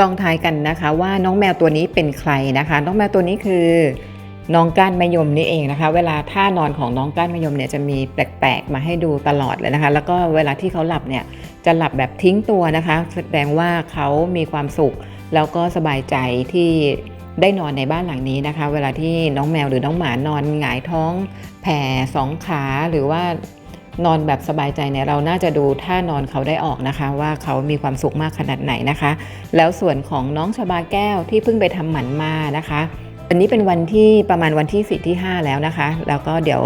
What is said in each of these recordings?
ลองทายกันนะคะว่าน้องแมวตัวนี้เป็นใครนะคะ น้องแมวตัวนี้คือน้องก้านมะยมนี่เองนะคะ เวลาท่านอนของน้องก้านมะยมเนี่ยจะมีแปลกๆมาให้ดูตลอดเลยนะคะ แล้วก็เวลาที่เขาหลับเนี่ยจะหลับแบบทิ้งตัวนะคะ แสดงว่าเขามีความสุข แล้วก็สบายใจที่ได้นอนในบ้านหลังนี้นะคะ เวลาที่น้องแมวหรือน้องหมานอนหงายท้อง แผ่สองขาหรือว่า นอนแบบสบายใจเนี่ยเราน่าจะดูท่านอนเขาได้ออกนะคะ ว่าเขามีความสุขมากขนาดไหนนะคะ แล้วส่วนของน้องชบาแก้วที่เพิ่งไปทำหมันมานะคะวันนี้เป็นวันที่ประมาณวันที่4ที่ 5 แล้วนะคะ แล้วก็เดี๋ยว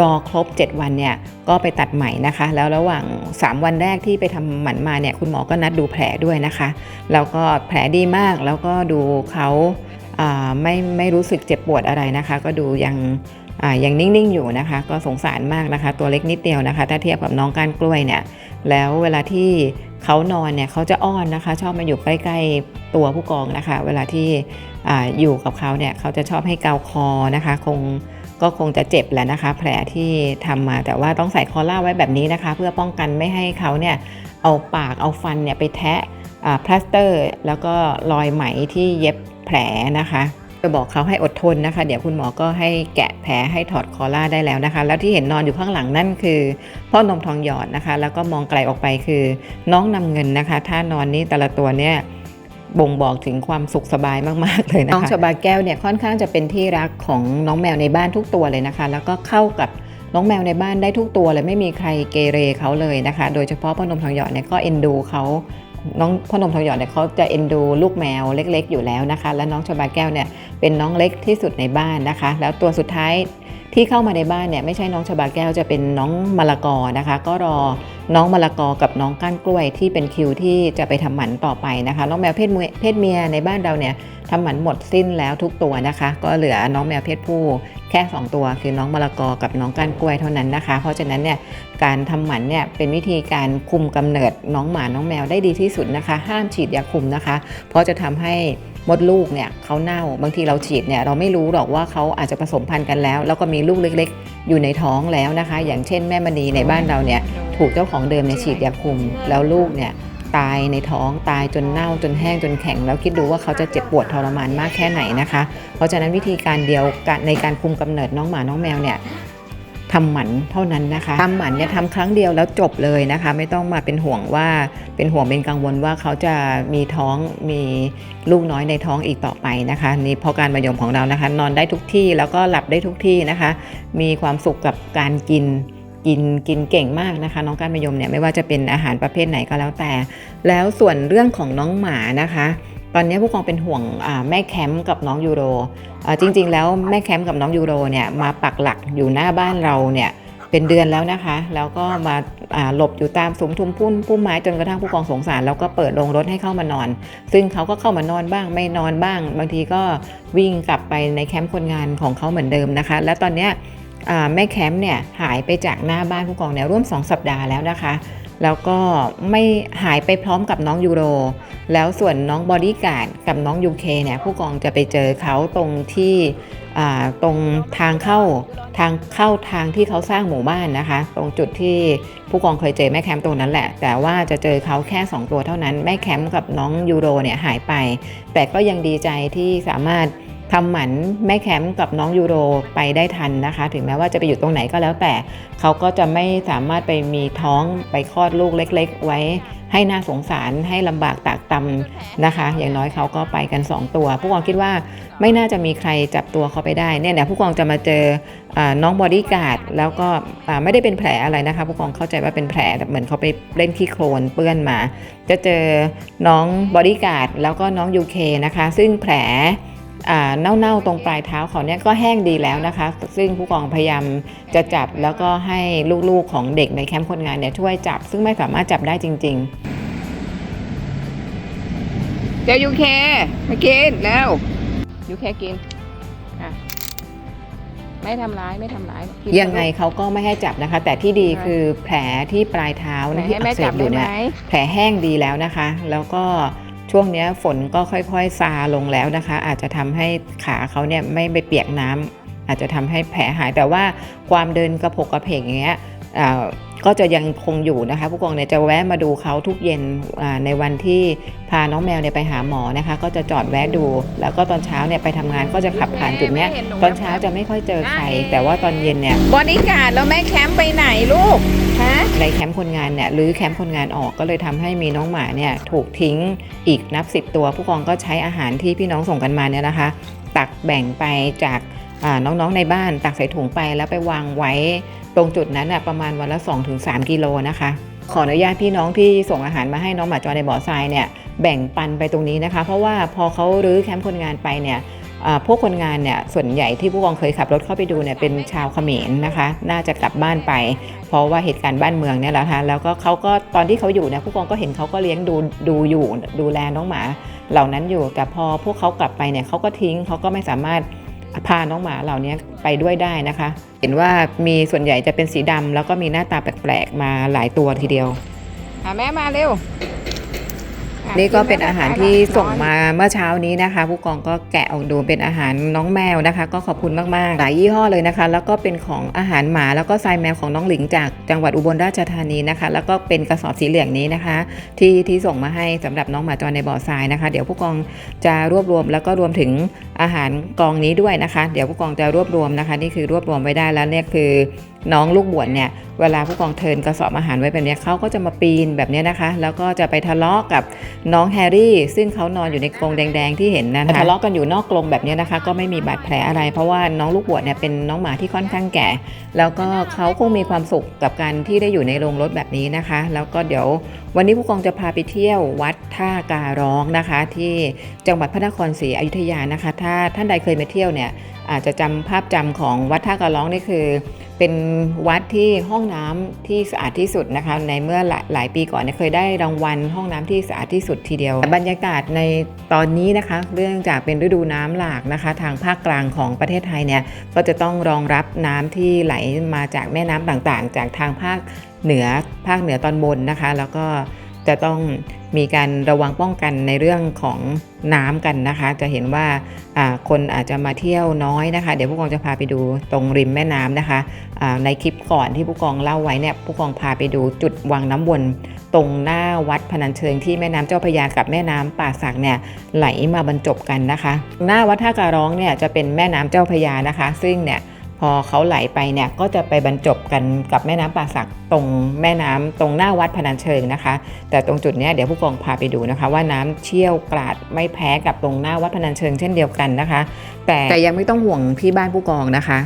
รอครบ 7 วันเนี่ยก็ไปตัดใหม่นะคะ แล้วระหว่าง 3 วันแรกที่ไปทำหมันมาเนี่ยคุณหมอก็นัดดูแผลด้วยนะคะ แล้วก็แผลดีมากแล้วก็ดูเขาไม่ไม่รู้สึกเจ็บปวดอะไรนะคะ ก็ดูยัง ยังนิ่งๆอยู่นะคะ ก็สงสารมากนะคะ ตัวเล็กนิดเดียวนะคะ ถ้าเทียบกับน้องก้านกล้วยเนี่ย แล้วเวลาที่เขานอนเนี่ยเขาจะอ้อนนะคะ ชอบมาอยู่ใกล้ๆตัวผู้กองนะคะ เวลาที่ออยู่กับเขาเนี่ยเขาจะชอบให้เกาคอนะคะ คงก็คงจะเจ็บแหละนะคะ แผลที่ทำมาแต่ว่าต้องใส่คอล่าไว้แบบนี้นะคะ เพื่อป้องกันไม่ให้เขาเนี่ยเอาปากเอาฟันเนี่ยไปแทะอ่าพลาสเตอร์ แล้วก็รอยไหมที่เย็บแผลนะคะ จะบอกเขาให้อดทนนะคะ เดี๋ยวคุณหมอก็ให้แกะแผลให้ถอดคอล่าได้แล้วนะคะ แล้วที่เห็นนอนอยู่ข้างหลังนั่นคือพ่อนมทองหยอดนะคะ แล้วก็มองไกลออกไปคือ น้องนำเงินนะคะ ถ้านอนนี้แต่ละตัวเนี่ยบ่งบอกถึงความสุขสบายมาก ๆ เลยนะคะน้องชบาแก้วเนี่ยค่อนข้างจะเป็นที่รักของน้องแมวในบ้านทุกตัวเลยนะคะ แล้วก็เข้ากับน้องแมวในบ้านได้ทุกตัวเลยไม่มีใครเกเรเขาเลยนะคะ โดยเฉพาะพ่อนมทองหยอดเนี่ยก็เอ็นดูเขา น้องพ่อนมทองหยอดเนี่ยเขาจะเอ็นดูลูกแมวเล็กๆ อยู่แล้วนะคะ และน้องชบาแก้วเนี่ยเป็นน้องเล็กที่สุดในบ้านนะคะ แล้วตัวสุดท้ายที่เข้ามาในบ้านเนี่ยไม่ใช่น้องชบาแก้วจะเป็นน้องมะละกอนะคะ ก็รอน้องมะละกอกับน้องก้านกล้วยที่เป็นคิวที่จะไปทำหมันต่อไปนะคะ น้องแมวเพศเพศเมียในบ้านเราเนี่ยทำหมันหมดสิ้นแล้วทุกตัวนะคะ ก็เหลือน้องแมวเพศผู้ แค่ 2 ตัวคือน้องมะละกอกับน้องก้านกล้วยเท่านั้นนะคะ เพราะฉะนั้นเนี่ยการทำหมันเนี่ยเป็นวิธีการคุมกำเนิดน้องหมาน้องแมวได้ดีที่สุดนะคะ ห้ามฉีดยาคุมนะคะ เพราะจะทำให้มดลูกเนี่ยเขาเน่าบางทีเราฉีดเนี่ยเราไม่รู้หรอกว่าเขาอาจจะผสมพันธุ์กันแล้ว แล้วก็มีลูกเล็กๆ อยู่ในท้องแล้วนะคะ อย่างเช่นแม่มณีในบ้านเราเนี่ยถูกเจ้าของเดิมเนี่ยฉีดยาคุมแล้วลูกเนี่ย ตายในท้องตายจนเน่าจนแห้งจนแข็ง แล้วคิดดูว่าเขาจะเจ็บปวดทรมานมากแค่ไหนนะคะ เพราะฉะนั้นวิธีการเดียวกันในการคุมกำเนิดน้องหมาน้องแมวเนี่ยทำหมันเท่านั้นนะคะทำหมันเนี่ยทำครั้งเดียวแล้วจบเลยนะคะ ไม่ต้องมาเป็นห่วงว่าเป็นห่วงเป็นกังวลว่าเขาจะมีท้องมีลูกน้อยในท้องอีกต่อไปนะคะนี่พราะการมายมของเรานะคะ นอนได้ทุกที่แล้วก็หลับได้ทุกที่นะคะ มีความสุขกับการกิน กินกินเก่งมากนะคะ น้องการมยมเนี่ยไม่ว่าจะเป็นอาหารประเภทไหนก็แล้วแต่ แล้วส่วนเรื่องของน้องหมานะคะ ตอนนี้ผู้กองเป็นห่วงแม่แคมป์กับน้องยูโรจริง ๆ แล้วแม่แคมป์กับน้องยูโรเนี่ยมาปักหลักอยู่หน้าบ้านเราเนี่ยเป็นเดือนแล้วนะคะ แล้วก็มาหลบอยู่ตามสมทุมพุ่มพุ่มไม้จนกระทั่งผู้กองสงสาร แล้วก็เปิดโรงรถให้เข้ามานอน ซึ่งเขาก็เข้ามานอนบ้างไม่นอนบ้าง บางทีก็วิ่งกลับไปในแคมป์คนงานของเขาเหมือนเดิมนะคะ และตอนเนี้ย แม่แคมป์เนี่ยหายไปจากหน้าบ้านผู้กองเนี่ยร่วม 2 สัปดาห์แล้วนะคะ แล้วก็ไม่หายไปพร้อมกับน้องยูโร แล้วส่วนน้องบอดี้การ์ดกับน้องยูเคเนี่ยผู้กองจะไปเจอเขาตรงที่ตรงทางเข้าทางเข้าทางที่เขาสร้างหมู่บ้านนะคะ ตรงจุดที่ผู้กองเคยเจอแม่แคมป์ตรงนั้นแหละ แต่ว่าจะเจอเขาแค่ 2 ตัวเท่านั้น แม่แคมป์กับน้องยูโรเนี่ยหายไป แต่ก็ยังดีใจที่สามารถ ทำหมันแม่แคมป์กับน้องยูโรไปได้ทันนะคะ ถึงแม้ว่าจะไปอยู่ตรงไหนก็แล้วแต่ เขาก็จะไม่สามารถไปมีท้องไปคลอดลูกเล็ก ๆ ไว้ให้น่าสงสารให้ลำบากตากตำนะคะ อย่างน้อยเขาก็ไปกัน 2 ตัว ผู้กองคิดว่าไม่น่าจะมีใครจับตัวเขาไปได้เนี่ยเดี๋ยวผู้กองจะมาเจออาน้องบอดี้การ์ดแล้วก็ไม่ได้เป็นแผลอะไรนะคะผู้กองเข้าใจว่าเป็นแผลแต่เหมือนเขาไปเล่นขี้โคลนเปื้อนมา จะเจอน้องบอดี้การ์ดแล้วก็น้องยูเคนะคะ ซึ่งแผล เน่าๆตรงปลายเท้าเขาเนี่ยก็แห้งดีแล้วนะคะ ซึ่งผู้กองพยายามจะจับแล้วก็ให้ลูกๆของเด็กในแคมป์คนงานเนี่ยช่วยจับ ซึ่งไม่สามารถจับได้จริง ๆ เดี๋ยวยูเคมากินแล้วยูเคกินอะไม่ทำร้ายไม่ทำร้ายยังไงเขาก็ไม่ให้จับนะคะ แต่ที่ดีคือแผลที่ปลายเท้านะที่อักเสบอยู่เนี่ยแผลแห้งดีแล้วนะคะ แล้วก็ ช่วงเนี้ยฝนก็ค่อยๆซาลงแล้วนะคะ อาจจะทำให้ขาเขาเนี่ยไม่ไปเปียกน้ำอาจจะทำให้แผลหายแต่ว่าความเดินกระเพกกระเพกอย่างเงี้ยอ่าก็จะยังคงอยู่นะคะ ผู้กองเนี่ยจะแวะมาดูเขาทุกเย็นอ่าในวันที่พาน้องแมวเนี่ยไปหาหมอนะคะ ก็จะจอดแวะดู แล้วก็ตอนเช้าเนี่ยไปทำงานก็จะขับผ่านจุดเนี้ยตอนเช้าจะไม่ค่อยเจอใคร แต่ว่าตอนเย็นเนี่ยบริการแล้วแม่แคมป์ไปไหนลูกฮะ ในแคมป์คนงานเนี่ยหรือแคมป์คนงานออกก็เลยทำให้มีน้องหมาเนี่ยถูกทิ้งอีกนับสิบตัว ผู้กองก็ใช้อาหารที่พี่น้องส่งกันมาเนี่ยนะคะ ตักแบ่งไปจากน้องๆในบ้าน ตักใส่ถุงไปแล้วไปวางไว้ตรงจุดนั้นน่ะประมาณวันละ 2-3 กิโลนะคะขออนุญาตพี่น้องที่ส่งอาหารมาให้น้องหมาจรในบ่อทรายเนี่ยแบ่งปันไปตรงนี้นะคะ เพราะว่าพอเขารื้อแคมป์คนงานไปเนี่ย พวกคนงานเนี่ยส่วนใหญ่ที่ผู้กองเคยขับรถเข้าไปดูเนี่ยเป็นชาวเขมรนะคะ น่าจะกลับบ้านไป เพราะว่าเหตุการณ์บ้านเมืองเนี่ยแหละค่ะแล้วก็เขาก็ตอนที่เขาอยู่เนี่ยผู้กองก็เห็นเขาก็เลี้ยงดูดูอยู่ดูแลน้องหมา เหล่านั้นอยู่แต่พอพวกเขากลับไปเนี่ยเขาก็ทิ้งเขาก็ไม่สามารถพาน้องหมาเหล่านี้ไปด้วยได้นะคะ เห็นว่ามีส่วนใหญ่จะเป็นสีดำแล้วก็มีหน้าตาแปลกๆมาหลายตัวทีเดียวหาแม่มาเร็ว นี่ก็เป็นอาหารที่ส่งมาเมื่อเช้านี้นะคะ ผู้กองก็แกะออกดูเป็นอาหารน้องแมวนะคะ ก็ขอบคุณมากๆ หลายยี่ห้อเลยนะคะ แล้วก็เป็นของอาหารหมาแล้วก็ทรายแมวของน้องหลิงจากจังหวัดอุบลราชธานีนะคะ แล้วก็เป็นกระสอบสีเหลืองนี้นะคะ ที่ที่ส่งมาให้สำหรับน้องหมาจรในบ่อทรายนะคะ เดี๋ยวผู้กองจะรวบรวมแล้วก็รวมถึงอาหารกองนี้ด้วยนะคะ เดี๋ยวผู้กองจะรวบรวมนะคะ นี่คือรวบรวมไว้ได้แล้วเนี่ยคือ น้องลูกบวชเนี่ยเวลาผู้กองเทินกระสอบอาหารไว้แบบนี้เขาก็จะมาปีนแบบนี้นะคะ แล้วก็จะไปทะเลาะกับน้องแฮร์รี่ ซึ่งเขานอนอยู่ในกรงแดง ๆ ที่เห็นนะคะทะเลาะกันอยู่นอกกรงแบบนี้นะคะ ก็ไม่มีบาดแผลอะไร เพราะว่าน้องลูกบวชเนี่ยเป็นน้องหมาที่ค่อนข้างแก่ แล้วก็เขาคงมีความสุขกับการที่ได้อยู่ในโรงรถแบบนี้นะคะ แล้วก็เดี๋ยววันนี้ผู้กองจะพาไปเที่ยววัดท่าการ้องนะคะ ที่จังหวัดพระนครศรีอยุธยานะคะ ถ้าท่านใดเคยมาเที่ยวเนี่ย อาจจะจำภาพจำของวัดท่าการ้องนี่คือ เป็นวัดที่ห้องน้ำที่สะอาดที่สุดนะคะในเมื่อหลายหลายปีก่อนเนี่ยเคยได้รางวัลห้องน้ำที่สะอาดที่สุดทีเดียว บรรยากาศในตอนนี้นะคะ เรื่องจากเป็นฤดูน้ำหลากนะคะ ทางภาคกลางของประเทศไทยเนี่ยก็จะต้องรองรับน้ำที่ไหลมาจากแม่น้ำต่างๆ จากทางภาคเหนือภาคเหนือตอนบนนะคะ แล้วก็ จะต้องมีการระวังป้องกันในเรื่องของน้ำกันนะคะ จะเห็นว่าคนอาจจะมาเที่ยวน้อยนะคะ เดี๋ยวผู้กองจะพาไปดูตรงริมแม่น้ำนะคะอ่าในคลิปก่อนที่ผู้กองเล่าไว้เนี่ยผู้กองพาไปดูจุดวังน้ำวนตรงหน้าวัดพนัญเชิงที่แม่น้ำเจ้าพระยากับแม่น้ำป่าสักเนี่ยไหลมาบรรจบกันนะคะ หน้าวัดท่าการร้องเนี่ยจะเป็นแม่น้ำเจ้าพระยานะคะ ซึ่งเนี่ย พอเขาไหลไปเนี่ยก็จะไปบรรจบกันกับแม่น้ำป่าสักตรงแม่น้ำตรงหน้าวัดพนัญเชิงนะคะ แต่ตรงจุดนี้เดี๋ยวผู้กองพาไปดูนะคะ ว่าน้ำเชี่ยวกราดไม่แพ้กับตรงหน้าวัดพนัญเชิงเช่นเดียวกันนะคะ แต่แต่ยังไม่ต้องห่วงที่บ้านผู้กองนะคะ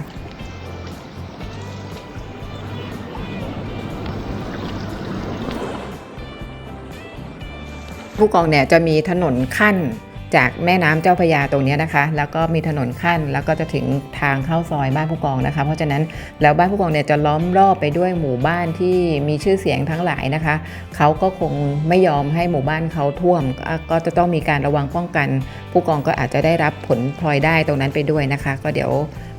ผู้กองเนี่ยจะมีถนนขั้น จากแม่น้ำเจ้าพยาตรงนี้นะคะ แล้วก็มีถนนขั้นแล้วก็จะถึงทางเข้าซอยบ้านผู้กองนะคะ เพราะฉะนั้นแล้วบ้านผู้กองเนี่ยจะล้อมรอบไปด้วยหมู่บ้านที่มีชื่อเสียงทั้งหลายนะคะเขาก็คงไม่ยอมให้หมู่บ้านเขาท่วม ก็ก็จะต้องมีการระวังป้องกัน ผู้กองก็อาจจะได้รับผลพลอยได้ตรงนั้นไปด้วยนะคะ ก็เดี๋ยว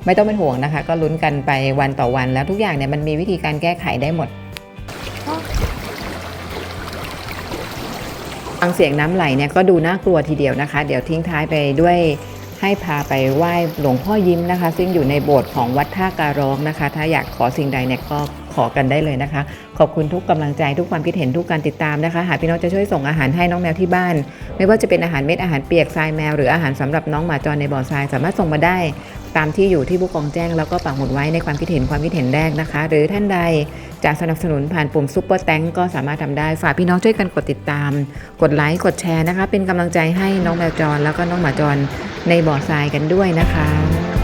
ไม่ต้องเป็นห่วงนะคะ ก็ลุ้นกันไปวันต่อวันแล้วทุกอย่างเนี่ยมันมีวิธีการแก้ไขได้หมด ฟังเสียงน้ำไหลเนี่ยก็ดูน่ากลัวทีเดียวนะคะ เดี๋ยวทิ้งท้ายไปด้วยให้พาไปไหว้หลวงพ่อยิ้มนะคะ ซึ่งอยู่ในโบสถ์ของวัดท่าการร้องนะคะ ถ้าอยากขอสิ่งใดเนี่ยก็ขอกันได้เลยนะคะ ขอบคุณทุกกำลังใจทุกความคิดเห็นทุกการติดตามนะคะ หากพี่น้องจะช่วยส่งอาหารให้น้องแมวที่บ้าน ไม่ว่าจะเป็นอาหารเม็ดอาหารเปียกทรายแมวหรืออาหารสำหรับน้องหมาจรในบ่อทรายสามารถส่งมาได้ ตามที่อยู่ที่ผู้กองแจ้งแล้วก็ปักหมุดไว้ในความคิดเห็นความคิดเห็นแรกนะคะ หรือท่านใดจะสนับสนุนผ่านปุ่มซุปเปอร์แตงก็สามารถทำได้ฝากพี่น้องช่วยกันกดติดตาม กดไลค์กดแชร์นะคะ เป็นกำลังใจให้น้องแมวจรแล้วก็น้องหมาจรในบ่อทรายกันด้วยนะคะ